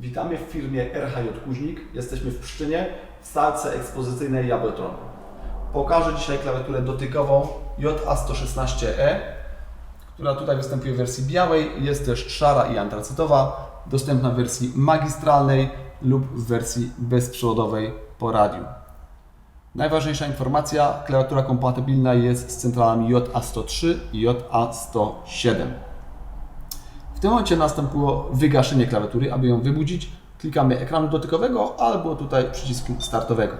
Witamy w firmie RHJ Kuźnik. Jesteśmy w Pszczynie w salce ekspozycyjnej Jabłotron. Pokażę dzisiaj klawiaturę dotykową JA116E, która tutaj występuje w wersji białej. Jest też szara i antracytowa, dostępna w wersji magistralnej lub w wersji bezprzewodowej po radiu. Najważniejsza informacja, klawiatura kompatybilna jest z centralami JA103 i JA107. W tym momencie nastąpiło wygaszenie klawiatury. Aby ją wybudzić, klikamy ekranu dotykowego albo tutaj przycisku startowego.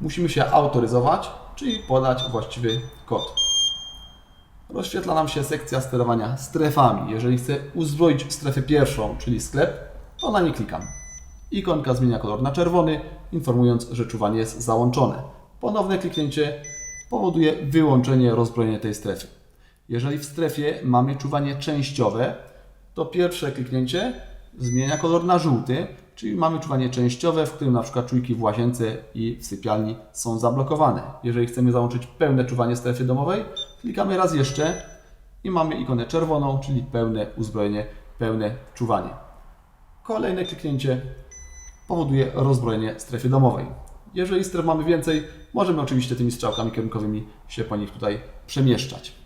Musimy się autoryzować, czyli podać właściwy kod. Rozświetla nam się sekcja sterowania strefami. Jeżeli chcę uzbroić strefę pierwszą, czyli sklep, to na nie klikam. Ikonka zmienia kolor na czerwony, informując, że czuwanie jest załączone. Ponowne kliknięcie powoduje wyłączenie rozbrojenia tej strefy. Jeżeli w strefie mamy czuwanie częściowe, to pierwsze kliknięcie zmienia kolor na żółty, czyli mamy czuwanie częściowe, w którym na przykład czujki w łazience i w sypialni są zablokowane. Jeżeli chcemy załączyć pełne czuwanie strefy domowej, klikamy raz jeszcze i mamy ikonę czerwoną, czyli pełne uzbrojenie, pełne czuwanie. Kolejne kliknięcie powoduje rozbrojenie strefy domowej. Jeżeli stref mamy więcej, możemy oczywiście tymi strzałkami kierunkowymi się po nich tutaj przemieszczać.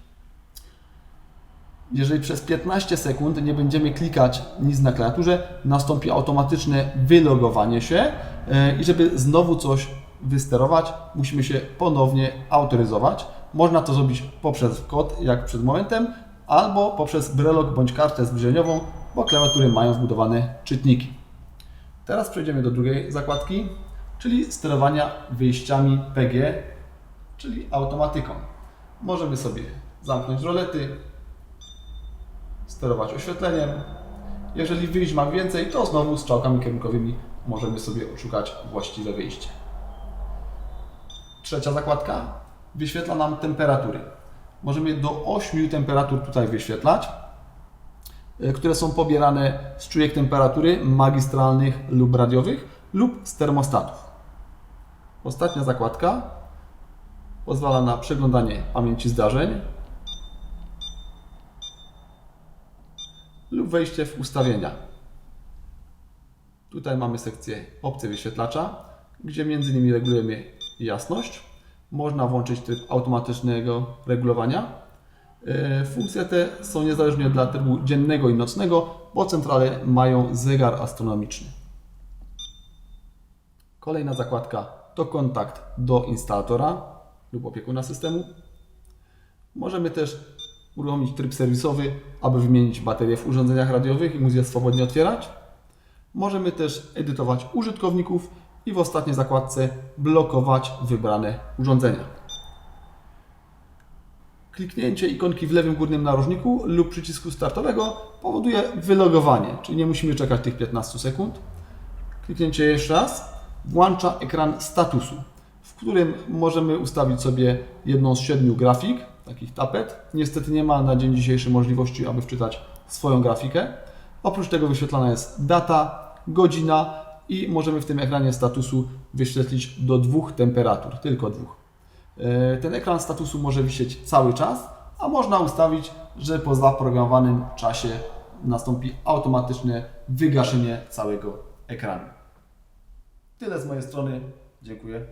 Jeżeli przez 15 sekund nie będziemy klikać nic na klawiaturze, nastąpi automatyczne wylogowanie się e, i żeby znowu coś wysterować, musimy się ponownie autoryzować. Można to zrobić poprzez kod, jak przed momentem, albo poprzez brelog bądź kartę zbliżeniową, bo klawiatury mają wbudowane czytniki. Teraz przejdziemy do drugiej zakładki, czyli sterowania wyjściami PG, czyli automatyką. Możemy sobie zamknąć rolety, sterować oświetleniem. Jeżeli wyjść mam więcej, to znowu strzałkami kierunkowymi możemy sobie odszukać właściwe wyjście. Trzecia zakładka wyświetla nam temperatury. Możemy do 8 temperatur tutaj wyświetlać, y, które są pobierane z czujek temperatury magistralnych lub radiowych lub z termostatów. Ostatnia zakładka pozwala na przeglądanie pamięci zdarzeń, wejście w ustawienia. Tutaj mamy sekcję opcje wyświetlacza, gdzie między innymi regulujemy jasność. Można włączyć tryb automatycznego regulowania. E, Funkcje te są niezależnie dla trybu dziennego i nocnego, bo centrale mają zegar astronomiczny. Kolejna zakładka to kontakt do instalatora lub opiekuna systemu. Możemy też uruchomić tryb serwisowy, aby wymienić baterie w urządzeniach radiowych i móc je swobodnie otwierać. Możemy też edytować użytkowników i w ostatniej zakładce blokować wybrane urządzenia. Kliknięcie ikonki w lewym górnym narożniku lub przycisku startowego powoduje wylogowanie, czyli nie musimy czekać tych 15 sekund. Kliknięcie jeszcze raz włącza ekran statusu, w którym możemy ustawić sobie jedną z siedmiu grafik, takich tapet. Niestety nie ma na dzień dzisiejszy możliwości, aby wczytać swoją grafikę. Oprócz tego wyświetlana jest data, godzina i możemy w tym ekranie statusu wyświetlić do dwóch temperatur, tylko dwóch. E, Ten ekran statusu może wisieć cały czas, a można ustawić, że po zaprogramowanym czasie nastąpi automatyczne wygaszenie całego ekranu. Tyle z mojej strony. Dziękuję.